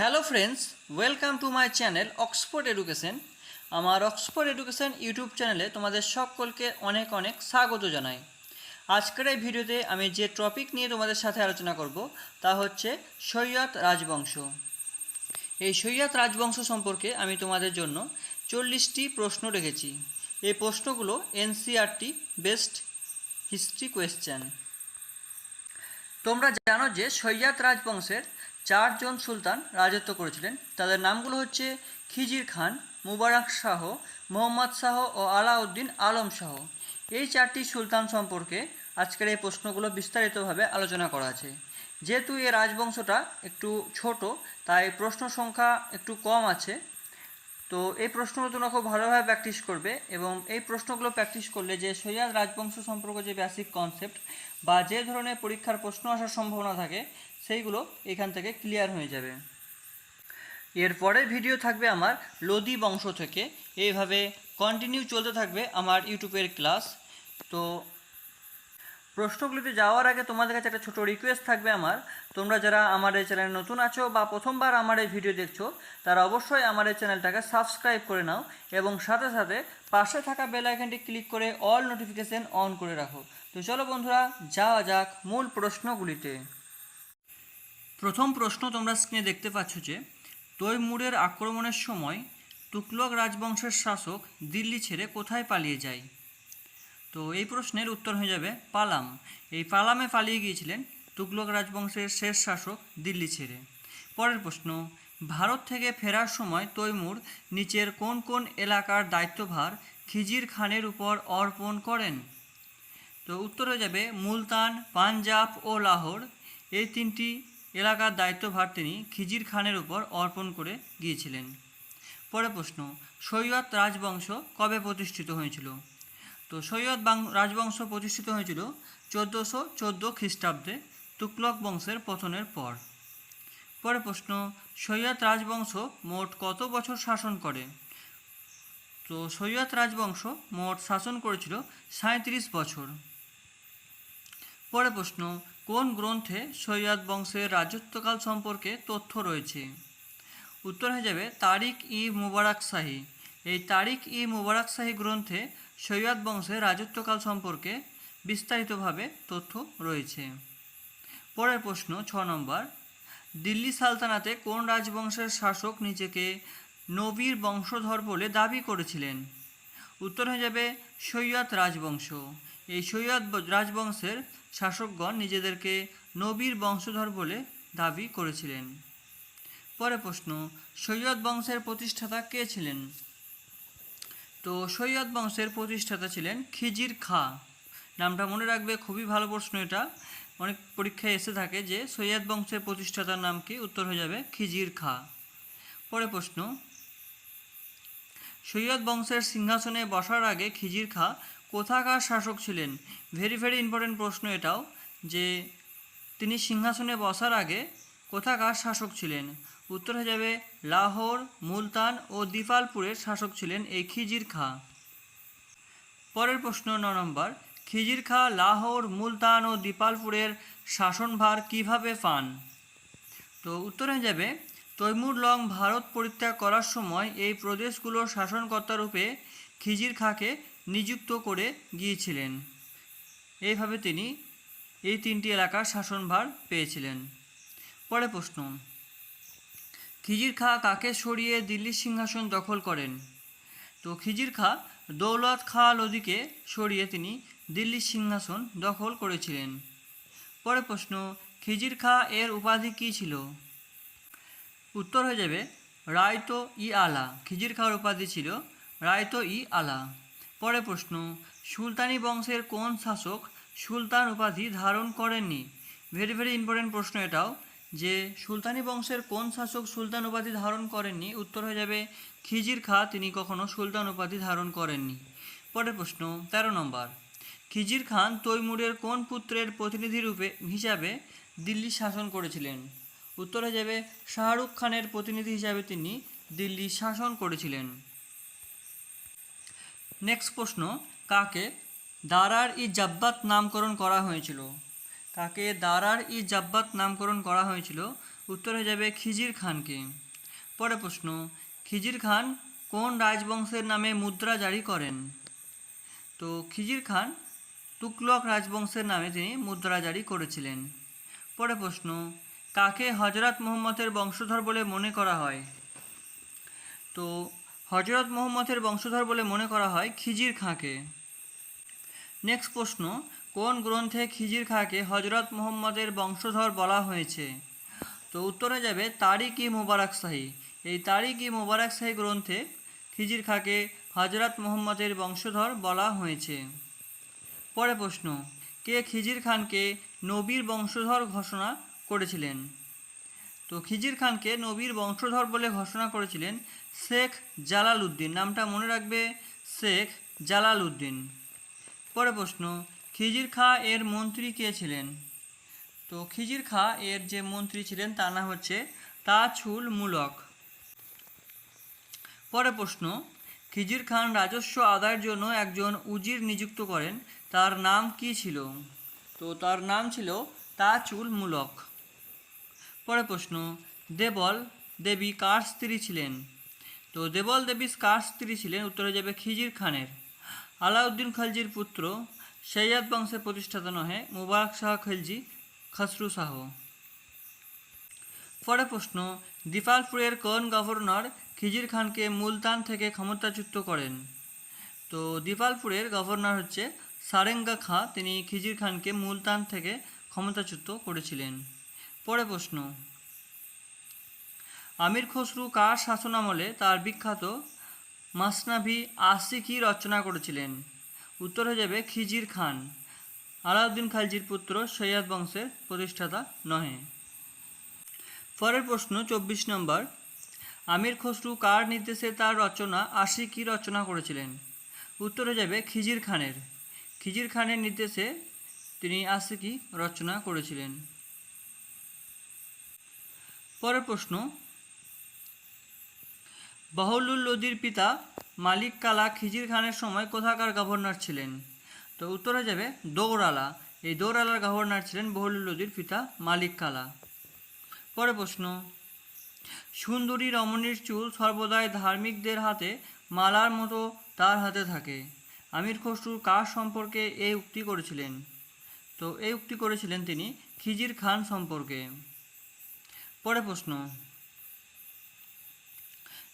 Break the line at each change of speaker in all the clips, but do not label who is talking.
Hello friends welcome to my channel Oxford education আমার Oxford education YouTube চ্যানেলে তোমাদের সকলকে অনেক অনেক স্বাগত জানাই। আজকের এই ভিডিওতে আমি যে টপিক নিয়ে তোমাদের সাথে আলোচনা করব, তা হচ্ছে সৈয়দ রাজবংশ। এই সৈয়দ রাজবংশ সম্পর্কে আমি তোমাদের জন্য চল্লিশটি প্রশ্ন রেখেছি। এই প্রশ্নগুলো এনসিআরটি বেস্ট হিস্ট্রি কোয়েশ্চেন তোমরা জানো যে সৈয়দ রাজবংশের চারজন সুলতান রাজত্ব করেছিলেন। তাদের নামগুলো হচ্ছে খিজির খান, মুবারক শাহ, মোহাম্মদ শাহ ও আলাউদ্দিন আলম শাহ। এই চারটি সুলতান সম্পর্কে আজকের এই প্রশ্নগুলো বিস্তারিতভাবে আলোচনা করা আছে। যেহেতু এই রাজবংশটা একটু ছোট, তাই প্রশ্ন সংখ্যা একটু কম আছে তো এই প্রশ্নগুলো তোমরা খুব ভালোভাবে প্র্যাকটিস করবে এবং এই প্রশ্নগুলো প্র্যাকটিস করলে যে সৈয়াদ রাজবংশ সম্পর্কে যে বেসিক কনসেপ্ট বা যে ধরনের পরীক্ষার প্রশ্ন আসার সম্ভাবনা থাকে, সেইগুলো এখান থেকে ক্লিয়ার হয়ে যাবে। এরপরের ভিডিও থাকবে আমার লোদি বংশ থেকে। এইভাবে কন্টিনিউ চলতে থাকবে আমার ইউটিউবের ক্লাস তো প্রশ্নগুলিতে যাওয়ার আগে তোমাদের কাছে একটা ছোটো রিকোয়েস্ট থাকবে আমার। তোমরা যারা আমার এই চ্যানেলে নতুন আছো বা প্রথমবার আমার এই ভিডিও দেখছ, তারা অবশ্যই আমার এই চ্যানেলটাকে সাবস্ক্রাইব করে নাও এবং সাথে সাথে পাশে থাকা বেল আইকনটি ক্লিক করে অল নোটিফিকেশন অন করে রাখো। তো চলো বন্ধুরা, যাওয়া যাক মূল প্রশ্নগুলিতে। প্রথম প্রশ্ন তোমরা স্ক্রিনে দেখতে পাচ্ছ যে, তৈমুরের আক্রমণের সময় তুকলক রাজবংশের শাসক দিল্লি ছেড়ে কোথায় পালিয়ে যায়? তো এই প্রশ্নের উত্তর হয়ে যাবে পালাম। এই পালামে পালিয়ে গিয়েছিলেন তুগলক রাজবংশের শেষ শাসক দিল্লি ছেড়ে। পরের প্রশ্ন, ভারত থেকে ফেরার সময় তৈমুর নিচের কোন কোন এলাকার দায়িত্বভার খিজির খানের উপর অর্পণ করেন? তো উত্তর হয়ে যাবে মুলতান, পাঞ্জাব ও লাহোর। এই তিনটি এলাকার দায়িত্বভার তিনি খিজির খানের উপর অর্পণ করে গিয়েছিলেন। পরের প্রশ্ন, সৈয়দ রাজবংশ কবে প্রতিষ্ঠিত হয়েছিল? তো সৈয়দ রাজবংশ প্রতিষ্ঠিত হয়েছিল চোদ্দোশো চোদ্দ খ্রিস্টাব্দে তুকলক বংশের পতনের পর। পরের প্রশ্ন, সৈয়দ রাজবংশ মোট কত বছর শাসন করে? তো সৈয়দ রাজবংশ মোট শাসন করেছিল সাঁত্রিশ বছর। পরের প্রশ্ন, কোন গ্রন্থে সৈয়দ বংশের রাজত্বকাল সম্পর্কে তথ্য রয়েছে? উত্তর হয়ে যাবে তারিক ই মুবারক শাহী। এই তারিক ই মুবারক শাহী গ্রন্থে সৈয়দ বংশের রাজত্বকাল সম্পর্কে বিস্তারিতভাবে তথ্য রয়েছে। পরের প্রশ্ন, ছ নম্বর। দিল্লি সালতানাতে কোন রাজবংশের শাসক নিজেকে নবীর বংশধর বলে দাবি করেছিলেন? উত্তর হয়ে যাবে, সৈয়দ রাজবংশ। এই সৈয়দ রাজবংশের শাসকগণ নিজেদেরকে নবীর বংশধর বলে দাবি করেছিলেন। পরে প্রশ্ন, সৈয়দ বংশের প্রতিষ্ঠাতা কে ছিলেন? তো সৈয়দ বংশের প্রতিষ্ঠাতা ছিলেন খিজির খা। নামটা মনে রাখবে খুবই ভালো প্রশ্ন এটা। অনেক পরীক্ষায় এসে থাকে যে সৈয়দ বংশের প্রতিষ্ঠাতার নাম কি? উত্তর হয়ে যাবে খিজির খা। পরে প্রশ্ন, সৈয়দ বংশের সিংহাসনে বসার আগে খিজির খা কোথাকার শাসক ছিলেন? ভেরি ভেরি ইম্পর্টেন্ট প্রশ্ন এটাও যে তিনি সিংহাসনে বসার আগে কোথাকার শাসক ছিলেন? উত্তর হয়ে যাবে লাহোর, মুলতান ও দিপালপুরের শাসক ছিলেন এই খিজির খা। পরের প্রশ্ন ন নম্বর, খিজির খা, লাহোর, মুলতান ও দিপালপুরের শাসনভার কীভাবে পান? তো উত্তর হয়ে যাবে, তৈমুর লং ভারত পরিত্যাগ করার সময় এই প্রদেশগুলোর শাসনকর্তা রূপে খিজির খাকে নিযুক্ত করে গিয়েছিলেন। এইভাবে তিনি এই তিনটি এলাকার শাসনভার পেয়েছিলেন। পরে প্রশ্ন খিজির খা কাকে সরিয়ে দিল্লির সিংহাসন দখল করেন? তো খিজির খা দৌলত খা লোদিকে সরিয়ে তিনি দিল্লির সিংহাসন দখল করেছিলেন। পরে প্রশ্ন, খিজির খা এর উপাধি কী ছিল? উত্তর হয়ে যাবে, রায়তো ই আলা। খিজির খাওয়ার উপাধি ছিল রায়তো ই আলা। পরে প্রশ্ন, সুলতানি বংশের কোন শাসক সুলতান উপাধি ধারণ করেননি? ভেরি ভেরি ইম্পর্টেন্ট প্রশ্ন এটাও। যে সুলতানি বংশের কোন শাসক সুলতান উপাধি ধারণ করেননি, উত্তর হয়ে যাবে, খিজির খা তিনি কখনো সুলতান উপাধি ধারণ করেননি। পরের প্রশ্ন, তেরো নম্বর। খিজির খান তৈমুরের কোন পুত্রের প্রতিনিধি রূপে, হিসাবে দিল্লি শাসন করেছিলেন? উত্তর হয়ে যাবে, শাহরুখ খানের প্রতিনিধি হিসাবে তিনি দিল্লি শাসন করেছিলেন। নেক্সট প্রশ্ন, কাকে দারার ই জাব্বাত নামকরণ করা হয়েছিল? কাকে দারার ই জাব্বাত নামকরণ করা হয়েছিল। উত্তর হয়ে যাবে খিজির খানকে। পরে প্রশ্ন, খিজির খান কোন রাজবংশের নামে মুদ্রা জারি করেন? তো খিজির খান তুকলক রাজবংশের নামে তিনি মুদ্রা জারি করেছিলেন। পরে প্রশ্ন, কাকে হজরত মোহাম্মদের বংশধর বলে মনে করা হয়? তো হজরত মোহাম্মদের বংশধর বলে মনে করা হয় খিজির খাঁকে। নেক্সট প্রশ্ন কোন গ্রন্থে খিজির খাঁকে হজরত মোহাম্মদের বংশধর বলা হয়েছে? তো উত্তরে যাবে তারিক ই মুবারক শাহী। এই তারিক ই মুবারক শাহী গ্রন্থে খিজির খাঁকে হজরত মোহাম্মদের বংশধর বলা হয়েছে। পরে প্রশ্ন, কে খিজির খানকে নবীর বংশধর ঘোষণা করেছিলেন? তো খিজির খানকে নবীর বংশধর বলে ঘোষণা করেছিলেন শেখ জালাল উদ্দিন। নামটা মনে রাখবে শেখ জালাল উদ্দিন। পরে প্রশ্ন খিজির খা এর মন্ত্রী কে ছিলেন? তো খিজির খা এর যে মন্ত্রী ছিলেন, তার নাম হচ্ছে তাছুল মুলক। পরে প্রশ্ন, খিজির খান রাজস্ব আদায়ের জন্য একজন উজির নিযুক্ত করেন, তার নাম কি ছিল? তো তার নাম ছিল তাচুল মুলক। পরে প্রশ্ন, দেবল দেবী কার স্ত্রী ছিলেন? তো দেবল দেবী কার স্ত্রী ছিলেন? উত্তরে যাবে খিজির খানের। আলাউদ্দিন খালজির পুত্র সৈয়দ বংশের প্রতিষ্ঠাতা নহে, মুবারক শাহ খলজি, খসরু শাহ। পরে প্রশ্ন, দিপালপুরের কোন গভর্নর খিজির খানকে মুলতান থেকে ক্ষমতাচ্যুত করেন? তো দিপালপুরের গভর্নর হচ্ছে সারেঙ্গা খাঁ, তিনি খিজির খানকে মুলতান থেকে ক্ষমতাচ্যুত করেছিলেন। পরে প্রশ্ন, আমির খসরু কার শাসনামলে তার বিখ্যাত মাসনাভি আশিকি রচনা করেছিলেন? উত্তর হয়ে যাবে খিজির খান। আলাউদ্দিন খালজির পুত্র সৈয়দ বংশের প্রতিষ্ঠাতা নহে। পরের প্রশ্ন, চব্বিশ নম্বর। আমির খসরু কার নির্দেশে তার রচনা আশিকি রচনা করেছিলেন? উত্তর হয়ে যাবে খিজির খানের। খিজির খানের নির্দেশে তিনি আশিকি রচনা করেছিলেন? পরের প্রশ্ন বহলুল লোদির পিতা মালিক কালা খিজির খানের সময় কোথাকার গভর্নর ছিলেন? তো উত্তরে যাবে দৌড়ালা এই দৌড়ালার গভর্নর ছিলেন বহলুল লোদির পিতা মালিক কালা। পরে প্রশ্ন, সুন্দরী রমণীর চুল সর্বদাই ধার্মিকদের হাতে, মালার মতো তার হাতে থাকে। আমির খসরু কার সম্পর্কে এই উক্তি করেছিলেন? তো এই উক্তি করেছিলেন তিনি খিজির খান সম্পর্কে। পরে প্রশ্ন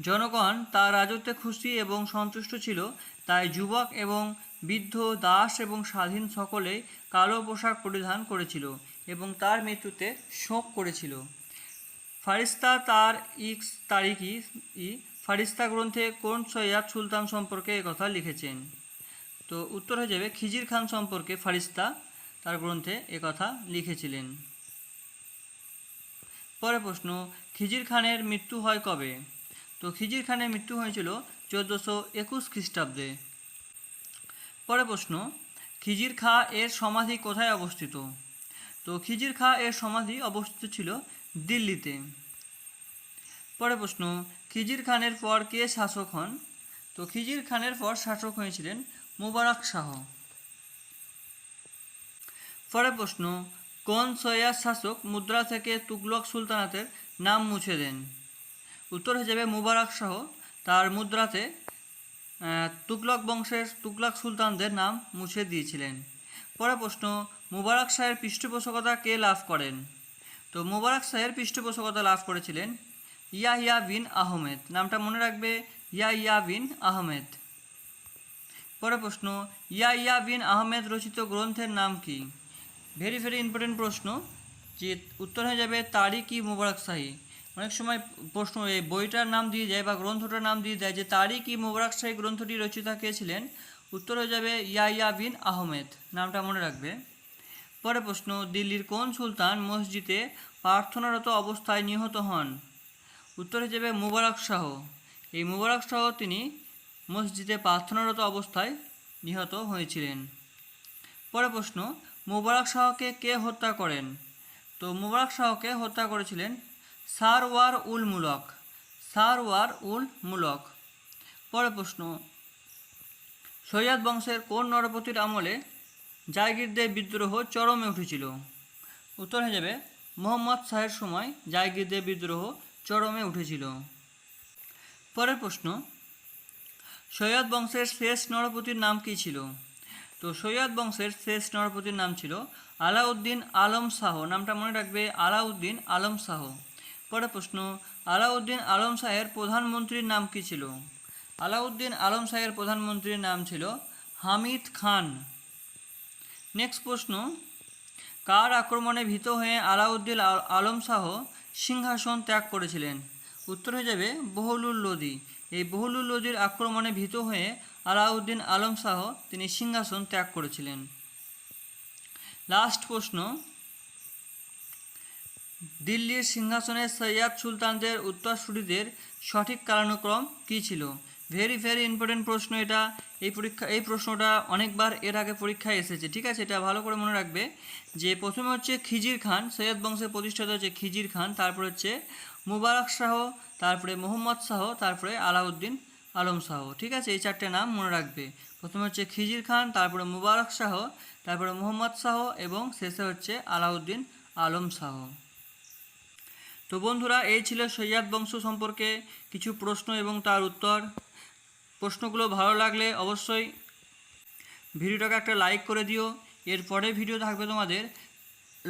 জনগণ তার রাজত্বে খুশি এবং সন্তুষ্ট ছিল, তাই যুবক এবং বৃদ্ধ, দাস এবং স্বাধীন সকলেই কালো পোশাক পরিধান করেছিল এবং তার মৃত্যুতে শোক করেছিল। ফারিস্তা তার ইক্স তারিখি ই ফারিস্তা গ্রন্থে কোন সৈয়াদ সুলতান সম্পর্কে কথা লিখেছেন? তো উত্তর হয়ে যাবে খিজির খান সম্পর্কে ফারিস্তা তার গ্রন্থে কথা লিখেছিলেন। পরে প্রশ্ন, খিজির খানের মৃত্যু হয় কবে? তো খিজির খানের মৃত্যু হয়েছিল চোদ্দোশো একুশ খ্রিস্টাব্দে। পরে প্রশ্ন, খিজির খা এর সমাধি কোথায় অবস্থিত? তো খিজির খা এর সমাধি অবস্থিত ছিল দিল্লিতে। পরে প্রশ্ন, খিজির খানের পর কে শাসক হন? তো খিজির খানের পর শাসক হয়েছিলেন মুবারক শাহ। পরে প্রশ্ন, কোন সৈয়াদ শাসক মুদ্রা থেকে তুগলক সুলতানাতের নাম মুছে দেন? উত্তর হয়ে যাবে মুবারক শাহ তার মুদ্রাতে আহ, তুগলক বংশের তুগলক সুলতানদের নাম মুছে দিয়েছিলেন। পরে প্রশ্ন মুবারক শাহের পৃষ্ঠপোষকতা কে লাভ করেন? তো মুবারক শাহের পৃষ্ঠপোষকতা লাভ করেছিলেন ইয়াহিয়া বিন আহমেদ। নামটা মনে রাখবে ইয়াহিয়া বিন আহমেদ। পরে প্রশ্ন ইয়াহিয়া বিন আহমেদ রচিত গ্রন্থের নাম কি? ভেরি ভেরি ইম্পর্টেন্ট প্রশ্ন যে উত্তর হয়ে যাবে তারিক ই মুবারক শাহী। অনেক সময় প্রশ্ন এই বইটার নাম দিয়ে যায় বা গ্রন্থটার নাম দিয়ে দেয় যে তারই কি মুবারক শাহী গ্রন্থটি রচিতা কে ছিলেন? উত্তর হয়ে যাবে ইয়াইয়া বিন আহমেদ। নামটা মনে রাখবে। পরে প্রশ্ন, দিল্লির কোন সুলতান মসজিদে প্রার্থনারত অবস্থায় নিহত হন? উত্তর হয়ে যাবে মুবারক শাহ। এই মুবারক শাহ তিনি মসজিদে প্রার্থনারত অবস্থায় নিহত হয়েছিলেন। পরে প্রশ্ন, মুবারক শাহকে কে হত্যা করেন? তো মুবারক শাহকে হত্যা করেছিলেন সারওয়ার উল মুলক। সারওয়ার উল মুলক। পরে প্রশ্ন সৈয়দ বংশের কোন নরপতির আমলে জায়গিরদের বিদ্রোহ চরমে উঠেছিল? উত্তর হয়ে যাবে, মোহাম্মদ শাহের সময় জায়গিরদের বিদ্রোহ চরমে উঠেছিল। পরের প্রশ্ন সৈয়দ বংশের শেষ নরপতির নাম কী ছিল? তো সৈয়দ বংশের শেষ নরপতির নাম ছিল আলাউদ্দিন আলম শাহ। নামটা মনে রাখবে, আলাউদ্দিন আলম শাহ। পরের প্রশ্ন? আলাউদ্দিন আলম শাহের প্রধানমন্ত্রীর নাম কী ছিল? আলাউদ্দিন আলম শাহের প্রধানমন্ত্রীর নাম ছিল হামিদ খান। নেক্সট প্রশ্ন, কার আক্রমণে ভীত হয়ে আলাউদ্দিন আল- আলম শাহ সিংহাসন ত্যাগ করেছিলেন? উত্তর হয়ে যাবে বহলুল লোদি। এই বহলুল লোদির আক্রমণে ভীত হয়ে আলাউদ্দিন আলম শাহ তিনি সিংহাসন ত্যাগ করেছিলেন। লাস্ট প্রশ্ন দিল্লির সিংহাসনে সৈয়াদ সুলতানদের উত্তরসূরিদের সঠিক কালানুক্রম কী ছিল? ভেরি ভেরি ইম্পর্টেন্ট প্রশ্ন এটা। এই পরীক্ষা, এই প্রশ্নটা অনেকবার এর আগে পরীক্ষায় এসেছে, ঠিক আছে? এটা ভালো করে মনে রাখবে যে প্রথমে হচ্ছে খিজির খান, সৈয়দ বংশের প্রতিষ্ঠাতা হচ্ছে খিজির খান, তারপরে হচ্ছে মুবারক শাহ, তারপরে মোহাম্মদ শাহ, তারপরে আলাউদ্দিন আলম শাহ, ঠিক আছে? এই চারটে নাম মনে রাখবে। প্রথমে হচ্ছে খিজির খান, তারপরে মুবারক শাহ, তারপরে মোহাম্মদ শাহ এবং শেষে হচ্ছে আলাউদ্দিন আলম শাহ। তো বন্ধুরা, এই ছিল সৈয়দ বংশ সম্পর্কে কিছু প্রশ্ন এবং তার উত্তর। প্রশ্নগুলো ভালো লাগলে অবশ্যই ভিডিওটাকে একটা লাইক করে দিও। এরপরে ভিডিও থাকবে তোমাদের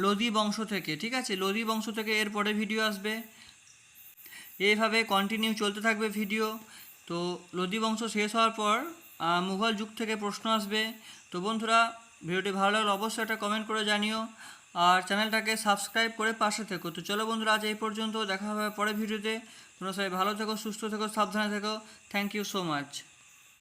লোদি বংশ থেকে, ঠিক আছে? লোদি বংশ থেকে এরপরে ভিডিও আসবে। এইভাবে কন্টিনিউ চলতে থাকবে ভিডিও। তো লোদি বংশ শেষ হওয়ার পর মুঘল যুগ থেকে প্রশ্ন আসবে। তো বন্ধুরা, ভিডিওটি ভালো লাগলে অবশ্যই একটা কমেন্ট করে জানিও। আর চ্যানেলটাকে সাবস্ক্রাইব করে পাশে থেকো। তো চলো বন্ধুরা, আজ এই পর্যন্ত। দেখা হবে পরে ভিডিওতে। তোমরা সবাই ভালো থেকো, সুস্থ থেকো, সাবধানে থেকো। Thank you so much